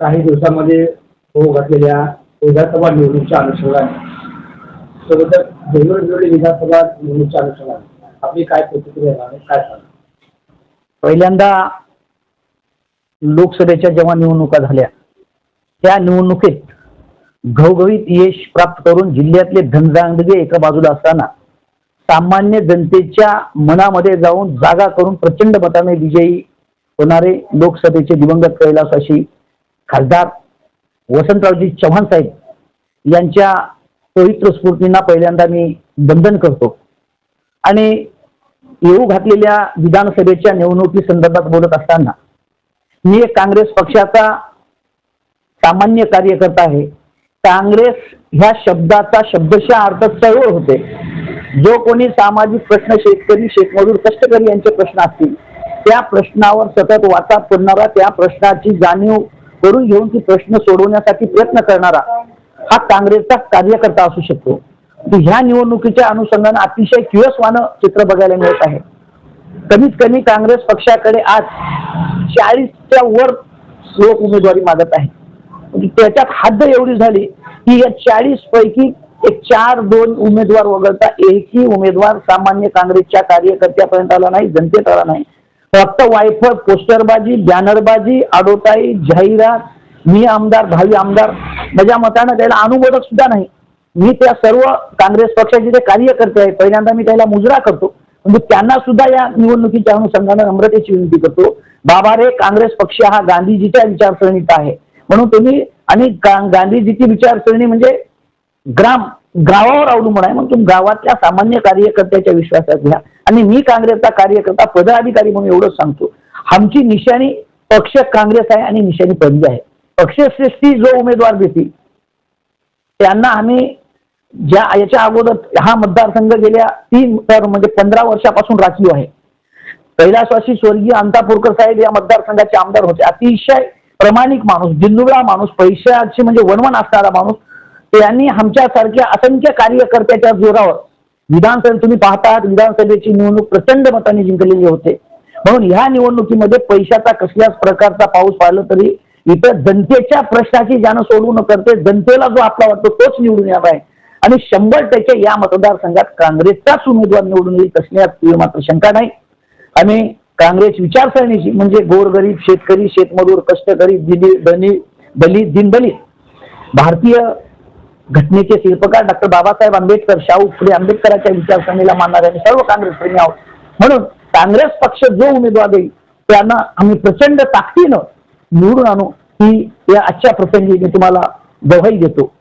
काही दिवसामध्ये होऊ घातलेल्या विधानसभा निवडणुकीच्या अनुषंगाने. सोबतच बेंगळुरू विधानसभा निवडणुकीच्या अनुषंगाने. आपली काय प्रतिक्रिया राहणार काय सांगा पहिल्यांदा लोकसभेच्या जेव्हा निवडणुका झाल्या त्या निवडणुकीत घवघवीत यश प्राप्त करून जिल्ह्यातले धनदांडगे एका बाजूला असताना सामान्य जनतेच्या मनामध्ये जाऊन जागा करून प्रचंड मताने विजयी होणारे लोकसभेचे दिवंगत कैलासाशी खासदार वसंतरावजी चव्हाण साहेब यांच्या पवित्र स्फूर्तींना पहिल्यांदा मी बंधन करतो. आणि येऊ घातलेल्या विधानसभेच्या निवडणुकी संदर्भात बोलत असताना मी एक काँग्रेस पक्षाचा सामान्य कार्यकर्ता आहे. काँग्रेस ह्या शब्दाचा शब्दशः अर्थ चळवळ होते. जो कोणी सामाजिक प्रश्न शेतकरी शेतमजूर कष्टकरी यांचे प्रश्न असतील त्या प्रश्नावर सतत वाचा पडणारा त्या प्रश्नाची जाणीव करून घेऊन ती प्रश्न सोडवण्यासाठी प्रयत्न करणारा हा काँग्रेसचा कार्यकर्ता असू शकतो. ह्या निवडणुकीच्या अनुषंगाने अतिशय किळसवानं चित्र बघायला मिळत आहे. कमीत कमी काँग्रेस पक्षाकडे आज चाळीसच्या वर लोक उमेदवारी मागत आहे म्हणजे त्याच्यात हद्द एवढी झाली की या चाळीस पैकी एक चार दोन उमेदवार वगळता एकही उमेदवार सामान्य काँग्रेसच्या कार्यकर्त्यापर्यंत आला नाही जनतेत आला नाही. फक्त वायफळ पोस्टरबाजी बॅनरबाजी आडोताई जाहिरात मी आमदार भावी आमदार माझ्या मतानं त्याला अनुमोदक सुद्धा नाही. मी त्या सर्व काँग्रेस पक्षाचे जे कार्यकर्ते आहेत पहिल्यांदा मी त्याला मुजरा करतो. म्हणजे त्यांना सुद्धा या निवडणुकीच्या अनुषंगानं नम्रतेची विनंती करतो. बाबा रे काँग्रेस पक्ष हा गांधीजीच्या विचारसरणीचा आहे. म्हणून तुम्ही आणि गांधीजीची विचारसरणी म्हणजे ग्राम गावावर अवलंबून आहे म्हणून तुम्ही गावातल्या सामान्य कार्यकर्त्याच्या विश्वासात घ्या. आणि मी काँग्रेसचा कार्यकर्ता पदाधिकारी म्हणून एवढंच सांगतो. आमची निशाणी पक्ष काँग्रेस आहे आणि निशाणी पंज आहे. पक्षश्रेष्ठी जो उमेदवार देतील त्यांना आम्ही ज्या याच्या अगोदर हा मतदारसंघ गेल्या तीन तर म्हणजे पंधरा वर्षापासून राखीव आहे. कैलासवासी स्वर्गीय अंतापूरकर साहेब या मतदारसंघाचे आमदार होते. अतिशय प्रामाणिक माणूस जिल्लुबळा माणूस पैशाची म्हणजे वणवण असणारा माणूस. त्यांनी आमच्यासारख्या असंख्य कार्यकर्त्याच्या जोरावर विधानसभा तुम्ही पाहतात विधानसभेची निवडणूक प्रचंड मताने जिंकलेली होते. म्हणून ह्या निवडणुकीमध्ये पैशाचा कसल्याच प्रकारचा पाऊस पाहिलं तरी इथं जनतेच्या प्रश्नाची ज्यानं सोडवू न करते जनतेला जो आपला वाटतो तोच निवडून येणार आहे. आणि शंभर टक्के या मतदारसंघात काँग्रेसचाच उमेदवार निवडून येईल कसण्यात मात्र शंका नाही. आणि काँग्रेस विचारसरणीची म्हणजे गोरगरीब शेतकरी शेतमजूर कष्टकरी दिली धनी दलित दिनदलित भारतीय घटनेचे शिल्पकार डॉक्टर बाबासाहेब आंबेडकर शाहू फुले आंबेडकरांच्या विचारसरणीला मानणारे आम्ही सर्व काँग्रेस प्रेमी आहोत. म्हणून काँग्रेस पक्ष जो उमेदवार देईल त्यांना आम्ही प्रचंड ताकदीनं निवडून आणू. ही या आजच्या प्रसंगी मी तुम्हाला ग्वाही देतो.